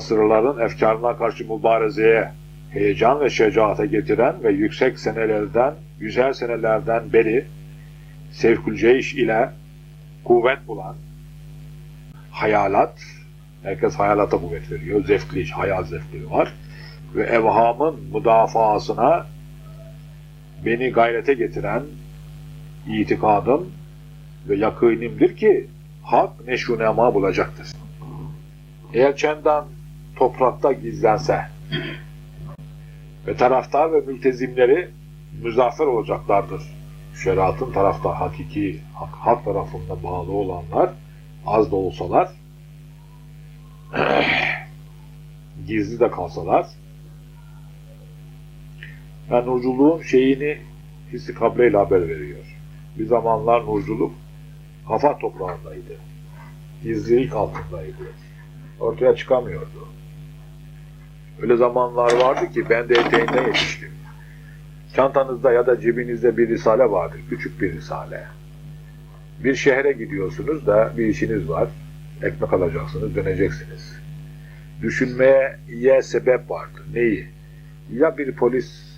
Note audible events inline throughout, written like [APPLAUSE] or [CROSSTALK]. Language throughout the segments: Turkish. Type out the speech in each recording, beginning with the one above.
asırların efkarına karşı mübarezeye, heyecan ve şecaate getiren ve yüksek senelerden, güzel senelerden beri sevkül ceyş ile kuvvet bulan hayalat, herkes hayalata kuvvet veriyor, zevkli, hayal zevkli var ve evhamın müdafaasına beni gayrete getiren itikadım ve yakınimdir ki hak neşunema bulacaktır. Eğer çendan toprakta gizlense ve taraftar ve mültezimleri müzaffer olacaklardır. Şeriatın tarafta hakiki, hak, hak tarafında bağlı olanlar az da olsalar [CLEARS THROAT] gizli de kalsalar yani nurculuğun şeyini hissi kableyle haber veriyor. Bir zamanlar nurculuk kafa toprağındaydı. Gizlilik altındaydı. Ortaya çıkamıyordu. Öyle zamanlar vardı ki ben de eteğinden yetiştim. Çantanızda ya da cebinizde bir risale vardır. Küçük bir risale. Bir şehre gidiyorsunuz da bir işiniz var. Ekmek alacaksınız, döneceksiniz. Düşünmeye ye sebep vardır. Neyi? Ya bir polis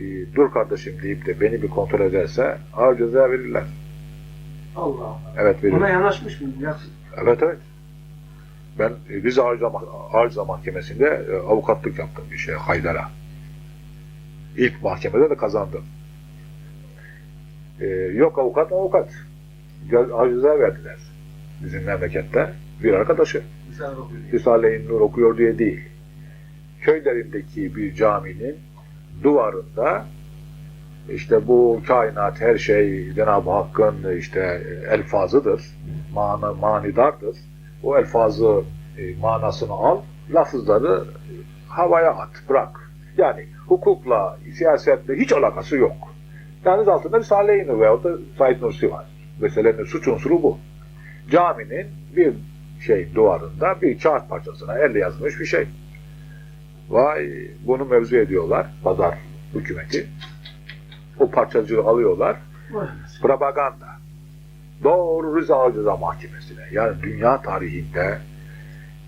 e, dur kardeşim deyip de beni bir kontrol ederse ağır ceza verirler. Allah Allah. Evet verirler. Ona yanaşmış mı? Evet evet. Ben e, Rize Arıza, Arıza Mahkemesi'nde e, avukatlık yaptım bir şey Haydar'a. İlk mahkemede de kazandım. E, yok avukat avukat. Arıza verdiler bizim memlekette. Bir arkadaşı. Risale-i Nur okuyor diye değil. Köylerindeki bir caminin duvarında işte bu kainat her şey Cenab-ı Hakk'ın işte elfazıdır, mana, manidardır. O elfazı e, manasını al, lafızları havaya at, bırak. Yani hukukla, siyasetle hiç alakası yok. Yalnız altında Risale-i veyahut da Said Nursi var. Meselenin suç unsuru bu. Caminin bir şey duvarında bir kağıt parçasına elle yazmış bir şey. Vay bunu mevzu ediyorlar pazar hükümeti. O parçacığı alıyorlar. Propaganda. Doğru Rıza Ceza Mahkemesi'ne. Yani dünya tarihinde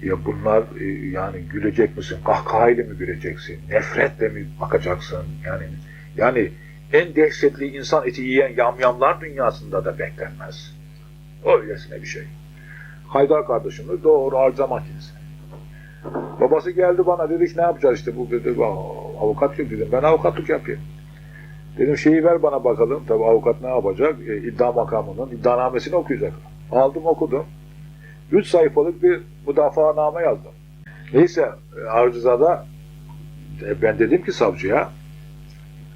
ya bunlar e, yani gülecek misin? Kahkahayla mı güleceksin? Nefretle mi bakacaksın? Yani yani en dehşetli insan eti yiyen yamyamlar dünyasında da beklenmez. Öylesine bir şey. Haydar kardeşimiz doğru arıza mahkemesine. Babası geldi bana dedi ki ne yapacağız işte bu dedi "Aa, avukat yok dedim ben avukatlık yapayım. Dedim şeyi ver bana bakalım. Tabi avukat ne yapacak? E, iddia makamının iddianamesini okuyacak. Aldım okudum. Üç sayfalık bir müdafaaname yazdım. Neyse e, Arcıza'da e, ben dedim ki savcıya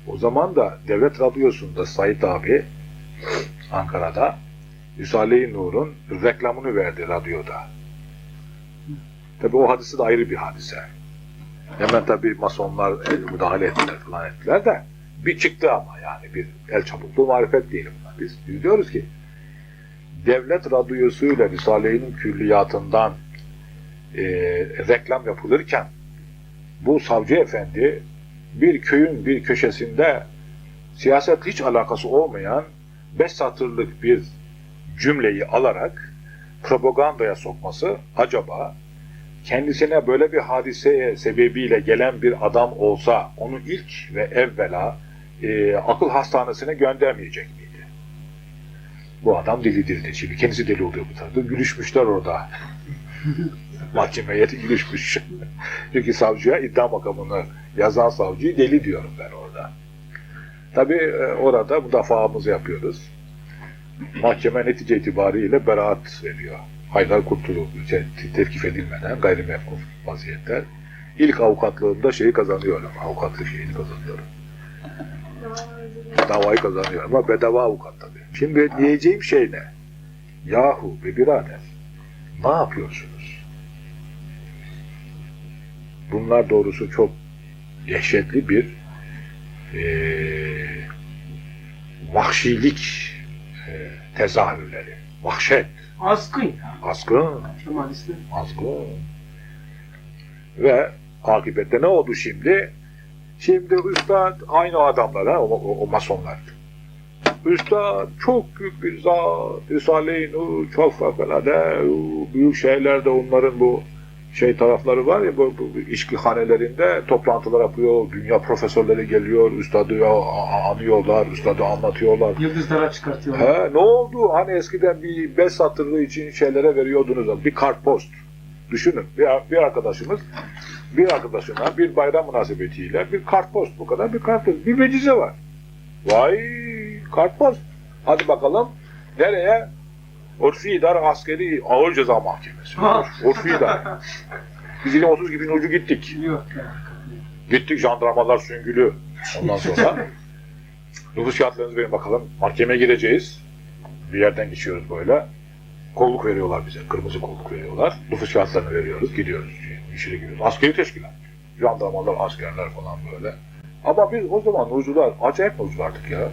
o zaman da devlet radyosunda Sait abi Ankara'da Risale-i Nur'un reklamını verdi radyoda. Tabi o hadise de ayrı bir hadise. Hemen tabi masonlar e, müdahale ettiler falan ettiler de bir çıktı ama yani bir el çabukluğu marifet diyelim buna biz. Biz diyoruz ki devlet radyosuyla Risale-i külliyatından e, reklam yapılırken bu savcı efendi bir köyün bir köşesinde siyaset hiç alakası olmayan beş satırlık bir cümleyi alarak propagandaya sokması acaba kendisine böyle bir hadiseye sebebiyle gelen bir adam olsa onu ilk ve evvela e, akıl hastanesine göndermeyecek miydi? Bu adam delidir de. Şimdi kendisi deli oluyor bu tarafta. Gülüşmüşler orada. [LAUGHS] Mahkeme heyeti gülüşmüş. Çünkü savcıya iddia makamını yazan savcıyı deli diyorum ben orada. Tabii e, orada müdafaamızı yapıyoruz. Mahkeme netice itibariyle beraat veriyor. Haydar Kurtulu te- tevkif edilmeden gayrimenkul vaziyette. İlk avukatlığında şeyi kazanıyorum. Avukatlık şeyini kazanıyorum. Davayı kazanıyorum ama bedava avukat tabii. Şimdi diyeceğim şey ne? Yahu be birader ne yapıyorsunuz? Bunlar doğrusu çok dehşetli bir eee vahşilik eee, tezahürleri. Vahşet, Askın ya. askın, Kemal ismi. askın. Ve akibette ne oldu şimdi? Şimdi üstad aynı adamlar ha, o, o, o masonlar. Üstad çok büyük bir zat, Risale-i Nur çok fevkalade, büyük şeylerde onların bu şey tarafları var ya bu, bu bu içkihanelerinde toplantılar yapıyor, dünya profesörleri geliyor, üstadı ya, anıyorlar, üstadı anlatıyorlar. Yıldızlara çıkartıyorlar. He, ne oldu? Hani eskiden bir beş satırlı için şeylere veriyordunuz. Bir kartpost. Düşünün. Bir, bir arkadaşımız bir arkadaşına bir bayram münasebetiyle bir kartpost bu kadar bir kartpost. Bir vecize var. Vay kartpost. Hadi bakalım. Nereye? Urfi Askeri Ağır Ceza Mahkemesi. Urfi İdare. Biz yine 30 gibi ucu gittik. Gittik jandarmalar süngülü. Ondan sonra nüfus kağıtlarınızı verin bakalım. Mahkemeye gireceğiz. Bir yerden geçiyoruz böyle. Kolluk veriyorlar bize. Kırmızı kolluk veriyorlar. Nüfus kağıtlarını veriyoruz. Gidiyoruz. İçeri giriyoruz. Askeri teşkilat. Jandarmalar, askerler falan böyle. Ama biz o zaman nurcular, acayip nurculardık ya.